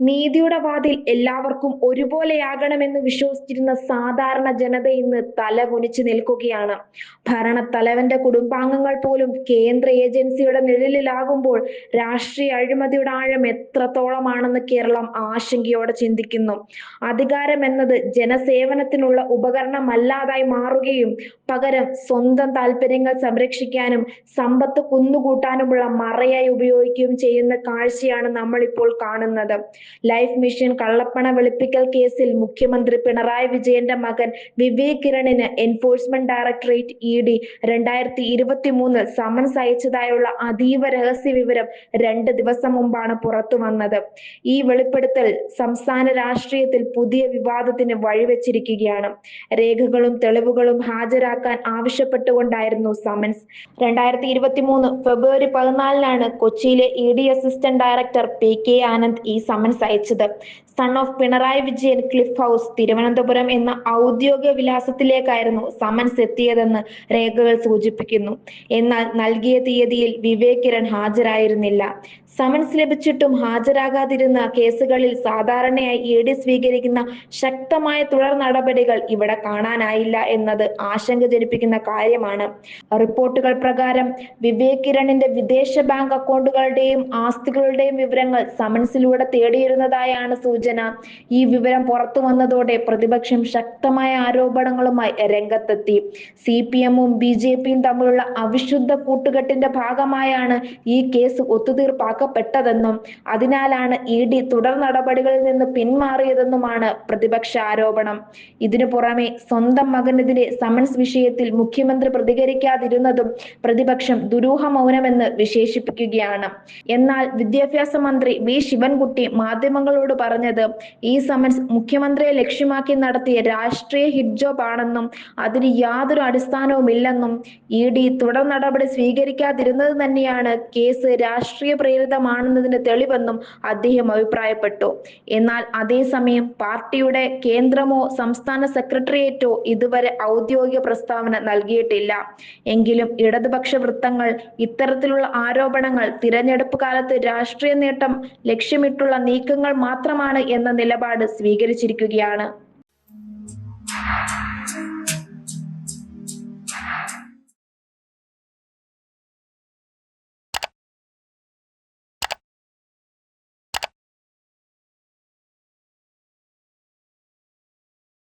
നീതിയുടെ വാതിൽ എല്ലാവർക്കും ഒരുപോലെയാകണമെന്ന് വിശ്വസിച്ചിരുന്ന സാധാരണ ജനത ഇന്ന് തല കുനിച്ചു നിൽക്കുകയാണ്. ഭരണത്തലവന്റെ കുടുംബാംഗങ്ങൾ പോലും കേന്ദ്ര ഏജൻസിയുടെ നിഴലിലാകുമ്പോൾ രാഷ്ട്രീയ അഴിമതിയുടെ ആഴം എത്രത്തോളമാണെന്ന് കേരളം ആശങ്കയോടെ ചിന്തിക്കുന്നു. അധികാരം എന്നത് ജനസേവനത്തിനുള്ള ഉപകരണമല്ലാതായി മാറുകയും പകരം സ്വന്തം താല്പര്യങ്ങൾ സംരക്ഷിക്കാനും സമ്പത്ത് കുന്നുകൂട്ടാനുമുള്ള മറയായി ഉപയോഗിക്കുകയും ചെയ്യുന്ന കാഴ്ചയാണ് നമ്മൾ ഇപ്പോൾ കാണുന്നത്. ലൈഫ് മിഷൻ കള്ളപ്പണ വെളുപ്പിക്കൽ കേസിൽ മുഖ്യമന്ത്രി പിണറായി വിജയന്റെ മകൻ വിവേക് കിരണിന് എൻഫോഴ്സ്മെന്റ് ഡയറക്ടറേറ്റ് ഇ ഡി രണ്ടായിരത്തി ഇരുപത്തി സമൻസ് അയച്ചതായുള്ള അതീവ രഹസ്യ വിവരം രണ്ട് ദിവസം മുമ്പാണ് പുറത്തു വന്നത്. ഈ വെളിപ്പെടുത്തൽ സംസ്ഥാന രാഷ്ട്രീയത്തിൽ പുതിയ വിവാദത്തിന് വഴിവെച്ചിരിക്കുകയാണ്. രേഖകളും തെളിവുകളും ഹാജരാക്കാൻ ആവശ്യപ്പെട്ടുകൊണ്ടായിരുന്നു സമൻസ് രണ്ടായിരത്തി ഇരുപത്തി മൂന്ന് ഫെബ്രുവരി പതിനാലിനാണ് കൊച്ചിയിലെ E D assistant director P K Anand ഈ സമൻസ് അയച്ചത് son of Pinarayi Vijayan Cliff House Thiruvananthapuram എന്ന ഔദ്യോഗിക വിലാസത്തിലേക്കായിരുന്നു സമൻസ് എത്തിയതെന്ന് രേഖകൾ സൂചിപ്പിക്കുന്നു. എന്നാൽ നൽകിയ തീയതിയിൽ വിവേക് കിരൺ ഹാജരായിരുന്നില്ല. സമൻസ് ലഭിച്ചിട്ടും ഹാജരാകാതിരുന്ന കേസുകളിൽ സാധാരണയായി ഇ ഡി സ്വീകരിക്കുന്ന ശക്തമായ തുടർ നടപടികൾ ഇവിടെ കാണാനായില്ല എന്നത് ആശങ്ക ജനിപ്പിക്കുന്ന കാര്യമാണ്. റിപ്പോർട്ടുകൾ പ്രകാരം വിവേക് കിരണിന്റെ വിദേശ ബാങ്ക് അക്കൗണ്ടുകളുടെയും ആസ്തികളുടെയും വിവരങ്ങൾ സമൻസിലൂടെ തേടിയിരുന്നതായാണ് സൂചന. ഈ വിവരം പുറത്തു വന്നതോടെ പ്രതിപക്ഷം ശക്തമായ ആരോപണങ്ങളുമായി രംഗത്തെത്തി. സി പി എമ്മും ബി ജെ പിയും തമ്മിലുള്ള അവിശുദ്ധ കൂട്ടുകെട്ടിന്റെ ഭാഗമായാണ് ഈ കേസ് ഒത്തുതീർപ്പാക്കപ്പെട്ടതെന്നും അതിനാലാണ് ഇ ഡി തുടർ നടപടികളിൽ നിന്ന് പിന്മാറിയതെന്നുമാണ് പ്രതിപക്ഷ ആരോപണം. ഇതിനു പുറമെ സ്വന്തം മകനെതിരെ സമൻസ് വിഷയത്തിൽ മുഖ്യമന്ത്രി പ്രതികരിക്കാതിരുന്നതും പ്രതിപക്ഷം ദുരൂഹ മൗനമെന്ന് വിശേഷിപ്പിക്കുകയാണ്. എന്നാൽ വിദ്യാഭ്യാസ മന്ത്രി വി. ശിവൻകുട്ടി മാധ്യമങ്ങളോട് പറഞ്ഞത് ഈ സമൻസ് മുഖ്യമന്ത്രിയെ ലക്ഷ്യമാക്കി നടത്തിയ രാഷ്ട്രീയ ഹിറ്റ് ജോബ് ആണെന്നും അതിന് യാതൊരു അടിസ്ഥാനവുമില്ലെന്നും ഇ ഡി തുടർ നടപടി സ്വീകരിക്കാതിരുന്നത് തന്നെയാണ് കേസ് രാഷ്ട്രീയ പ്രേരിതമാണെന്നതിന് തെളിവെന്നും അദ്ദേഹം അഭിപ്രായപ്പെട്ടു. എന്നാൽ അതേസമയം പാർട്ടിയുടെ കേന്ദ്രമോ സംസ്ഥാന സെക്രട്ടേറിയറ്റോ ഇതുവരെ ഔദ്യോഗിക പ്രസ്താവന നൽകിയിട്ടില്ല. എങ്കിലും ഇടതുപക്ഷ വൃത്തങ്ങൾ ഇത്തരത്തിലുള്ള ആരോപണങ്ങൾ തിരഞ്ഞെടുപ്പ് കാലത്ത് രാഷ്ട്രീയ നേട്ടം ലക്ഷ്യമിട്ടുള്ള നീക്കങ്ങൾ മാത്രമാണ് എന്ന നിലപാട് സ്വീകരിച്ചിരിക്കുകയാണ്.